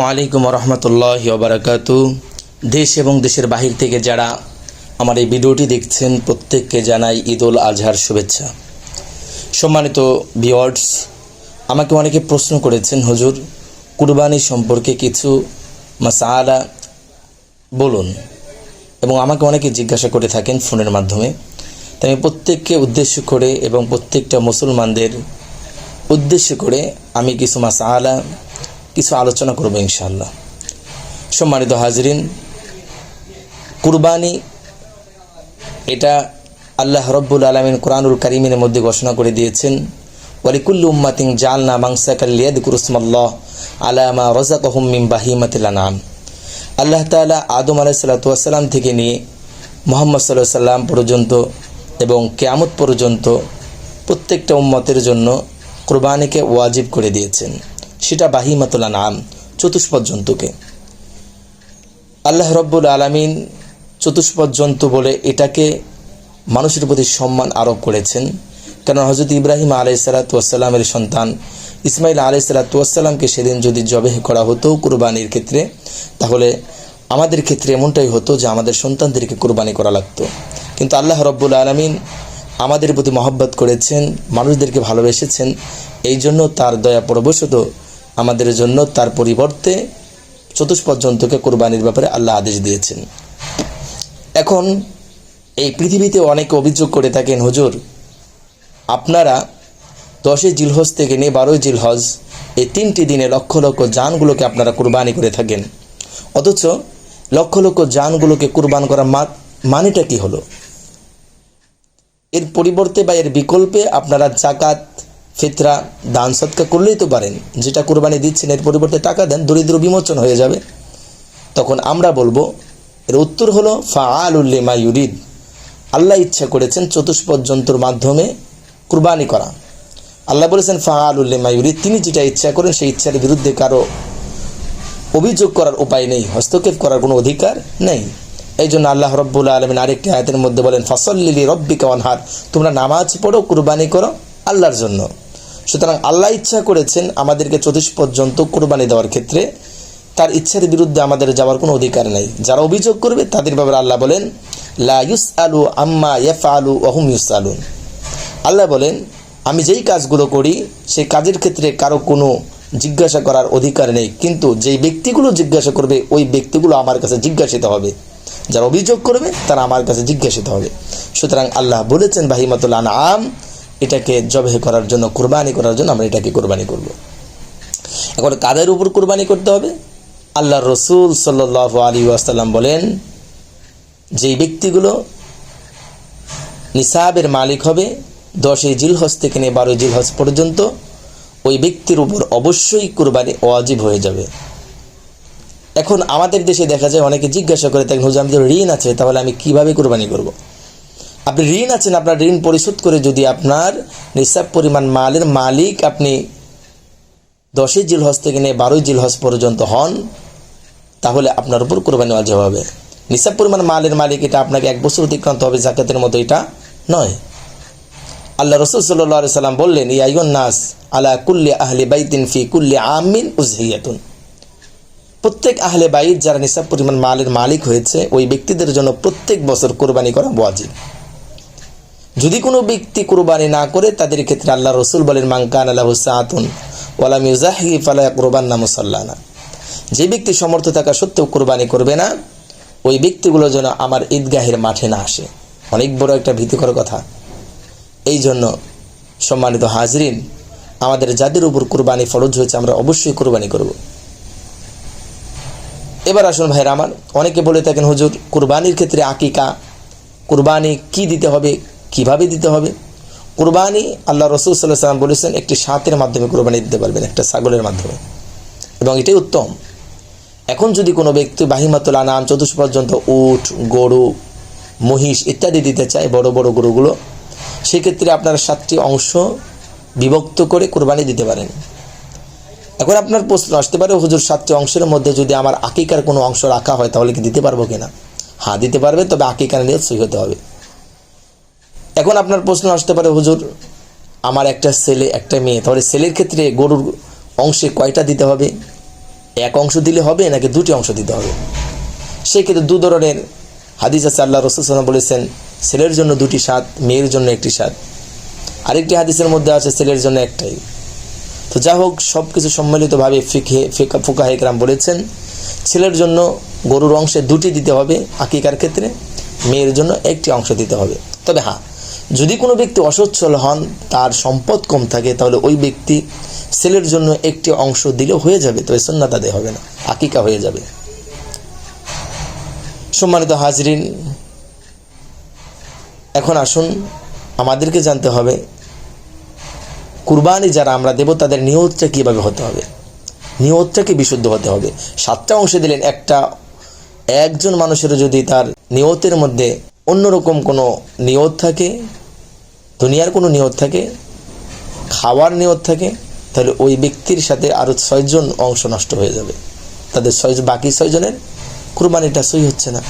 আলাইকুম রহমতুল্লাহ বারাকাতু দেশ এবং দেশের বাহির থেকে যারা আমার এই ভিডিওটি দেখছেন, প্রত্যেককে জানাই ঈদুল আজহার শুভেচ্ছা। সম্মানিত বিওয়ার্ডস আমাকে অনেকে প্রশ্ন করেছেন, হুজুর, কুরবানি সম্পর্কে কিছু মাসালা বলুন। এবং আমাকে অনেকে জিজ্ঞাসা করে থাকেন ফোনের মাধ্যমে। তাই আমি প্রত্যেককে উদ্দেশ্য করে এবং প্রত্যেকটা মুসলমানদের উদ্দেশ্য করে আমি কিছু মাসালা কিছু আলোচনা করব ইনশাআল্লাহ। সম্মানিত হাজরিন, কুরবানি, এটা আল্লাহ রব্বুল আলমিন কোরআনুল করিমের মধ্যে ঘোষণা করে দিয়েছেন, ওয়ালিকুল্লু উম্মাতিং জালনা মাংসাকাল্লিয়াদ কুরুসমাল্লাহ আলামা রজাক মিম বাহিমাতিল নাম আল্লাহ তালা আদম আলাইসাল্লাম থেকে নিয়ে মোহাম্মদ সাল্লাহ সাল্লাম পর্যন্ত এবং কেয়ামত পর্যন্ত প্রত্যেকটা উম্মতের জন্য কোরবানিকে ওয়াজিব করে দিয়েছেন। সেটা বাহিমাতুল্লা নাম চতুষ্পদ জন্তুকে। আল্লাহ রব্বুল আলমিন চতুষ্পদ জন্তু বলে এটাকে মানুষের প্রতি সম্মান আরোপ করেছেন। কেন হজরত ইব্রাহিম আলাই সালাতামের সন্তান ইসমাইল আলাই সালাতামকে সেদিন যদি জবেহ করা হতো কুরবানির ক্ষেত্রে, তাহলে আমাদের ক্ষেত্রে এমনটাই হতো যে আমাদের সন্তানদেরকে কোরবানি করা লাগতো। কিন্তু আল্লাহ রব্বুল আলমিন আমাদের প্রতি মহব্বত করেছেন, মানুষদেরকে ভালোবেসেছেন এই জন্য তার দয়া পরবশত আমাদের জন্য তার পরিবর্তে চতুষ্পদ জন্তুকে কোরবানির ব্যাপারে আল্লাহ আদেশ দিয়েছেন। এখন এই পৃথিবীতে অনেকে অভিযোগ করে থাকেন, হুজুর, আপনারা দশই জিলহজ থেকে নিয়ে বারোই জিলহজ এই তিনটি দিনে লক্ষ লক্ষ যানগুলোকে আপনারা কুরবানি করে থাকেন। অথচ লক্ষ লক্ষ যানগুলোকে কুরবান করা মানেটা কি হলো? এর পরিবর্তে বা এর বিকল্পে আপনারা জাকাত ফিতরা দান সৎকা করলেই তো পারেন। যেটা কোরবানি দিচ্ছেন, এর পরিবর্তে টাকা দেন, দরিদ্র বিমোচন হয়ে যাবে। তখন আমরা বলব, এর উত্তর হলো ফা আলুল্লিমা ইউরিদ। আল্লাহ ইচ্ছা করেছেন চতুষ্পদ জন্তুর মাধ্যমে কুরবানি করা। আল্লাহ বলেছেন ফা আলুল্লিমা ইউরিদ। তিনি যেটা ইচ্ছা করেন, সেই ইচ্ছার বিরুদ্ধে কারও অভিযোগ করার উপায় নেই, হস্তক্ষেপ করার কোনো অধিকার নেই। এই জন্য আল্লাহ রব্বুল আলমিন আরেকটি আয়তের মধ্যে বলেন ফসল্লিলি রব্বিকা অনহার তোমরা নামাজ পড়ো, কুরবানি করো আল্লাহর জন্য। সুতরাং আল্লাহ ইচ্ছা করেছেন আমাদেরকে চতুষ পর্যন্ত কোরবানি দেওয়ার ক্ষেত্রে। তার ইচ্ছার বিরুদ্ধে আমাদের যাওয়ার কোনো অধিকার নেই। যারা অভিযোগ করবে, তাদের ব্যাপারে আল্লাহ বলেন, লা ইউস আলু আম্মা ইয়াফ আলু ওহুম ইউস আলুন আল্লাহ বলেন, আমি যেই কাজগুলো করি, সেই কাজের ক্ষেত্রে কারও কোনো জিজ্ঞাসা করার অধিকার নেই। কিন্তু যেই ব্যক্তিগুলো জিজ্ঞাসা করবে, ওই ব্যক্তিগুলো আমার কাছে জিজ্ঞাসিত হবে। যারা অভিযোগ করবে, তারা আমার কাছে জিজ্ঞাসিত হবে। সুতরাং আল্লাহ বলেছেন, বাহিমাতুল আম এটাকে জবেহ করার জন্য, কোরবানি করার জন্য আমরা এটাকে কোরবানি করব। এখন কাদের উপর কোরবানি করতে হবে? আল্লাহ রসুল সাল্লাহ আলী আসাল্লাম বলেন, যেই ব্যক্তিগুলো নিসাবের মালিক হবে, দশই জিলহজ থেকে নিয়ে বারোই জিলহজ পর্যন্ত, ওই ব্যক্তির উপর অবশ্যই কোরবানি ওয়াজিব হয়ে যাবে। এখন আমাদের দেশে দেখা যায়, অনেকে জিজ্ঞাসা করে থাকেন হুজুর আমি ঋণ আছে, তাহলে আমি কীভাবে কোরবানি করব। আপনি ঋণ আছেন, আপনার ঋণ পরিশোধ করে যদি আপনার নিঃসাব পরিমাণ মালের মালিক আপনি দশই জিলহজ থেকে নিয়ে বারোই জিলহজ পর্যন্ত হন, তাহলে আপনার উপর কোরবানি ওয়াজিব হবে। নিঃসাব পরিমাণ মালের মালিক, এটা আপনাকে এক বছর অতিক্রান্ত হবে, জাকাতের মতো এটা নয়। আল্লাহ রসুল সাল্লাহ সাল্লাম বললেন ইয়াইন নাস, আলা কুল্লি আহলে বাইতিন ফি কুল্লি আমিন উজহিয়াতুন। প্রত্যেক আহলে বাইত যারা নিসাব পরিমাণ মালের মালিক হয়েছে, ওই ব্যক্তিদের জন্য প্রত্যেক বছর কোরবানি করা ওয়াজিব। যদি কোনো ব্যক্তি কোরবানি না করে, তাদের ক্ষেত্রে আল্লাহ রসুল বলেন মাংকান আল্লাহ সাহাতুন ওয়ালাম ইউজাহি ফালা কোরবান না মুসাল্লানা। যে ব্যক্তি সমর্থ থাকা সত্ত্বেও কোরবানি করবে না, ওই ব্যক্তিগুলো যেন আমার ঈদগাহের মাঠে না আসে। অনেক বড় একটা ভীতিকর কথা। এই জন্য সম্মানিত হাজরিন, আমাদের যাদের উপর কোরবানি ফরজ হয়েছে, আমরা অবশ্যই কোরবানি করব। এবার আসুন ভাইরা আমার, অনেকে বলে থাকেন, হুজুর, কুরবানির ক্ষেত্রে আকিকা, কুরবানি কি দিতে হবে? কীভাবে দিতে হবে? কুরবানি আল্লাহ রসুল সাল্লাহ সাল্লাম বলেছেন, একটি সাতের মাধ্যমে কুরবানি দিতে পারবেন, একটা ছাগলের মাধ্যমে। এবং এটাই উত্তম। এখন যদি কোনো ব্যক্তি বাহিমাতুল আনাম চতুষ পর্যন্ত উট, গরু, মহিষ ইত্যাদি দিতে চায়, বড় বড় গরুগুলো, সেক্ষেত্রে আপনারা সাতটি অংশ বিভক্ত করে কোরবানি দিতে পারেন। এখন আপনার প্রশ্ন আসতে পারে, হুজুর, সাতটি অংশের মধ্যে যদি আমার আকিকার কোনো অংশ রাখা হয়, তাহলে কি দিতে পারব কিনা? হ্যাঁ দিতে পারবে, তবে আকিকার নিয়ে সই হতে হবে। এখন আপনার প্রশ্ন আসতে পারে, হুজুর, আমার একটা ছেলে, একটা মেয়ে, তাহলে ছেলের ক্ষেত্রে গরুর অংশে কয়টা দিতে হবে? এক অংশ দিলে হবে নাকি দুটি অংশ দিতে হবে? সেই ক্ষেত্রে দু ধরনের হাদিস আছে, আল্লাহ রসুল বলেছেন, ছেলের জন্য দুটি স্বাদ, মেয়ের জন্য একটি স্বাদ। আরেকটি হাদিসের মধ্যে আছে, ছেলের জন্য একটাই। তো যা হোক সব কিছু সম্মিলিতভাবে ফিকে ফিকা ফুকা হেকরাম বলেছেন, ছেলের জন্য গরুর অংশে দুটি দিতে হবে আকিকার ক্ষেত্রে মেয়ের জন্য একটি অংশ দিতে হবে। তবে হ্যাঁ যদি কোনো ব্যক্তি অসচ্ছল হন, তার সম্পদ কম থাকে, তাহলে ওই ব্যক্তি সেলের জন্য একটি অংশ দিলে হয়ে যাবে, তবে সন্না তাদের হবে না আকিকা হয়ে যাবে। সম্মানিত হাজরিন, এখন আসুন আমাদেরকে জানতে হবে, কুরবানি যারা আমরা দেব, তাদের নিয়তটা কীভাবে হতে হবে? নিয়তটাকে বিশুদ্ধ হতে হবে? সাতটা অংশে দিলেন, একটা, একজন মানুষের যদি তার নিয়তের মধ্যে অন্যরকম কোনো নিয়ত থাকে? দুনিয়ার কোনো নিয়ত থাকে? খাওয়ার নিয়ত থাকে? তাহলে ওই ব্যক্তির সাথে আরও ছয়জন অংশ নষ্ট হয়ে যাবে। তাদের ছয় বাকি ছয়জনের কুরবানিটা সই হচ্ছে না।